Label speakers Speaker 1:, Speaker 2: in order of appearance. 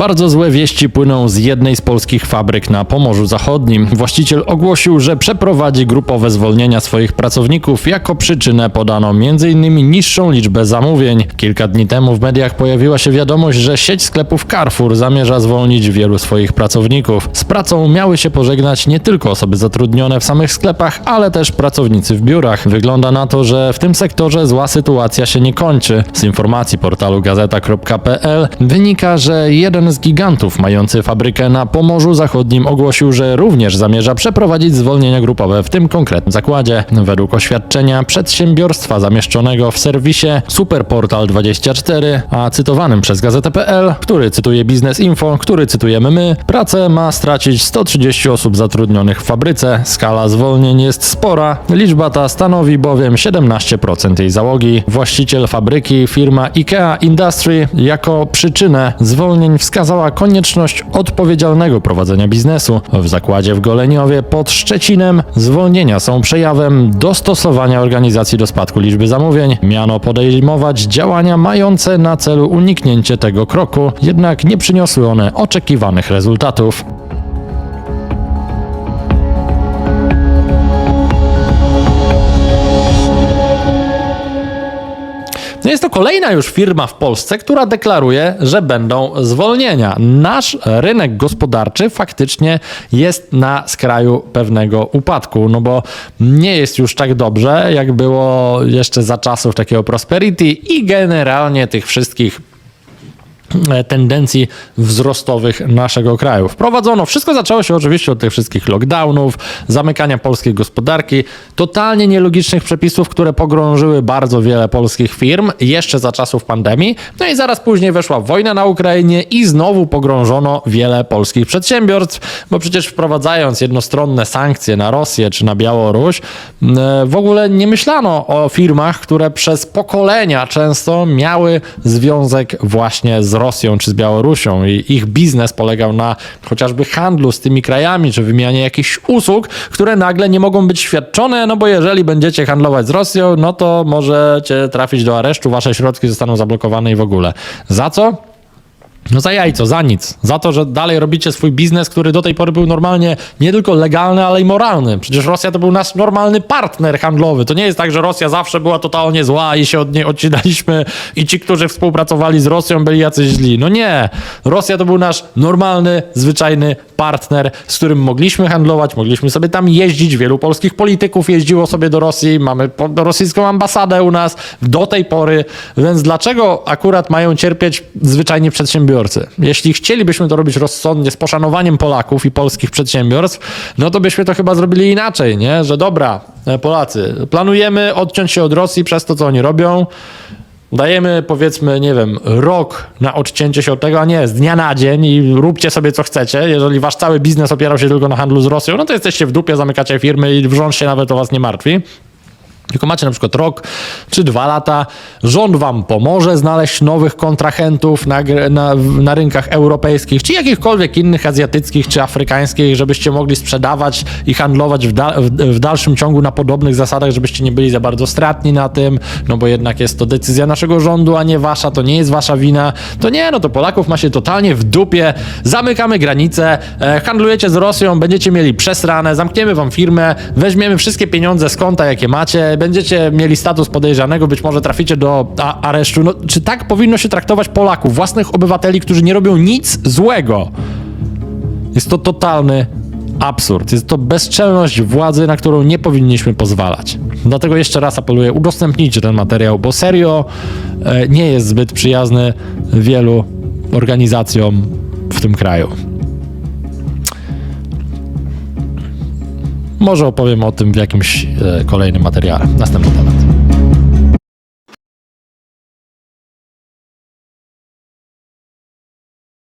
Speaker 1: Bardzo złe wieści płyną z jednej z polskich fabryk na Pomorzu Zachodnim. Właściciel ogłosił, że przeprowadzi grupowe zwolnienia swoich pracowników. Jako przyczynę podano m.in. niższą liczbę zamówień. Kilka dni temu w mediach pojawiła się wiadomość, że sieć sklepów Carrefour zamierza zwolnić wielu swoich pracowników. Z pracą miały się pożegnać nie tylko osoby zatrudnione w samych sklepach, ale też pracownicy w biurach. Wygląda na to, że w tym sektorze zła sytuacja się nie kończy. Z informacji portalu gazeta.pl wynika, że jeden z gigantów mający fabrykę na Pomorzu Zachodnim ogłosił, że również zamierza przeprowadzić zwolnienia grupowe w tym konkretnym zakładzie. Według oświadczenia przedsiębiorstwa zamieszczonego w serwisie Superportal24, a cytowanym przez gazetę.pl, który cytuje Business Info, który cytujemy my, pracę ma stracić 130 osób zatrudnionych w fabryce. Skala zwolnień jest spora, liczba ta stanowi bowiem 17% jej załogi. Właściciel fabryki, firma IKEA Industry, jako przyczynę zwolnień wskazała konieczność odpowiedzialnego prowadzenia biznesu. W zakładzie w Goleniowie pod Szczecinem zwolnienia są przejawem dostosowania organizacji do spadku liczby zamówień. Miano podejmować działania mające na celu uniknięcie tego kroku, jednak nie przyniosły one oczekiwanych rezultatów. Jest to kolejna już firma w Polsce, która deklaruje, że będą zwolnienia. Nasz rynek gospodarczy faktycznie jest na skraju pewnego upadku, no bo nie jest już tak dobrze, jak było jeszcze za czasów takiego prosperity i generalnie tych wszystkich tendencji wzrostowych naszego kraju. Wprowadzono, wszystko zaczęło się oczywiście od tych wszystkich lockdownów, zamykania polskiej gospodarki, totalnie nielogicznych przepisów, które pogrążyły bardzo wiele polskich firm jeszcze za czasów pandemii. No i zaraz później weszła wojna na Ukrainie i znowu pogrążono wiele polskich przedsiębiorstw, bo przecież wprowadzając jednostronne sankcje na Rosję czy na Białoruś, m, w ogóle nie myślano o firmach, które przez pokolenia często miały związek właśnie z Rosją czy z Białorusią i ich biznes polegał na chociażby handlu z tymi krajami czy wymianie jakichś usług, które nagle nie mogą być świadczone, no bo jeżeli będziecie handlować z Rosją, no to możecie trafić do aresztu, wasze środki zostaną zablokowane i w ogóle. Za co? No za jajco, za nic. Za to, że dalej robicie swój biznes, który do tej pory był normalnie nie tylko legalny, ale i moralny. Przecież Rosja to był nasz normalny partner handlowy. To nie jest tak, że Rosja zawsze była totalnie zła i się od niej odcinaliśmy i ci, którzy współpracowali z Rosją byli jacyś źli. No nie. Rosja to był nasz normalny, zwyczajny partner, z którym mogliśmy handlować, mogliśmy sobie tam jeździć. Wielu polskich polityków jeździło sobie do Rosji. Mamy rosyjską ambasadę u nas do tej pory. Więc dlaczego akurat mają cierpieć zwyczajni przedsiębiorcy? Jeśli chcielibyśmy to robić rozsądnie, z poszanowaniem Polaków i polskich przedsiębiorstw, no to byśmy to chyba zrobili inaczej, nie? Że dobra, e, Polacy, planujemy odciąć się od Rosji przez to, co oni robią. Dajemy powiedzmy, nie wiem, rok na odcięcie się od tego, a nie z dnia na dzień i róbcie sobie co chcecie. Jeżeli wasz cały biznes opierał się tylko na handlu z Rosją, no to jesteście w dupie, zamykacie firmy i wrząd się nawet o was nie martwi. Tylko macie na przykład rok czy dwa lata, rząd wam pomoże znaleźć nowych kontrahentów na, na, na rynkach europejskich, czy jakichkolwiek innych azjatyckich czy afrykańskich, żebyście mogli sprzedawać i handlować w, da, w, w dalszym ciągu na podobnych zasadach, żebyście nie byli za bardzo stratni na tym, no bo jednak jest to decyzja naszego rządu, a nie wasza, to nie jest wasza wina. To nie, no to Polaków ma się totalnie w dupie, zamykamy granice, e, handlujecie z Rosją, będziecie mieli przesrane, zamkniemy wam firmę, weźmiemy wszystkie pieniądze z konta, jakie macie, będziecie mieli status podejrzanego, być może traficie do a, aresztu. No, czy tak powinno się traktować Polaków, własnych obywateli, którzy nie robią nic złego? Jest to totalny absurd. Jest to bezczelność władzy, na którą nie powinniśmy pozwalać. Dlatego jeszcze raz apeluję, udostępnijcie ten materiał, bo serio e, nie jest zbyt przyjazny wielu organizacjom w tym kraju. Może opowiem o tym w jakimś e, kolejnym materiale. Następny temat.